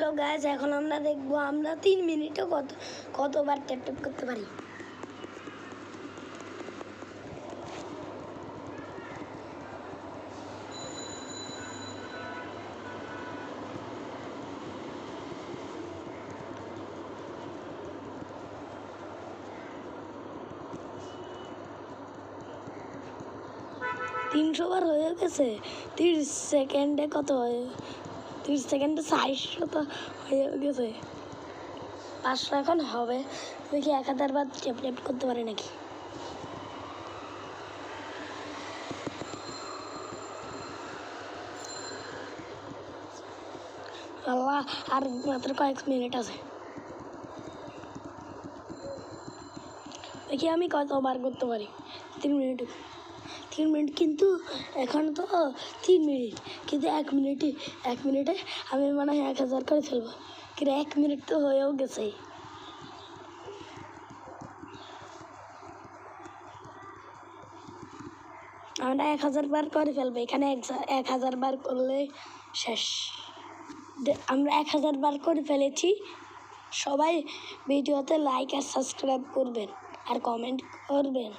Hello guys এখন আমরা দেখব আমরা তিন মিনিটে কত, কতবার ট্যাপ ট্যাপ করতে পারি। তিনশো বার হয়ে গেছে, তিরিশ সেকেন্ডে কত হয়? তিরিশ সেকেন্ডে চারশো তো হয়ে গেছে। পাঁচশো এখন হবে। দেখি এক হাজার বার টেপ টেপ করতে পারি নাকি? আল্লাহ, আর মাত্র কয়েক মিনিট আছে। দেখি আমি কতবার করতে পারি। তিন মিনিট। তিন মিনিট কিন্তু এখন তো তিন মিনিট কিন্তু এক মিনিটে এক মিনিটে আমি মনে এক হাজার করে ফেলব। কিন্তু এক মিনিট তো হয়েও গেছে। আমরা এক হাজার বার করে ফেলব, এখানে এক হাজার বার করলে শেষ। আমরা এক হাজার বার করে ফেলেছি। সবাই ভিডিওতে লাইক আর সাবস্ক্রাইব করবেন, আর কমেন্ট করবেন।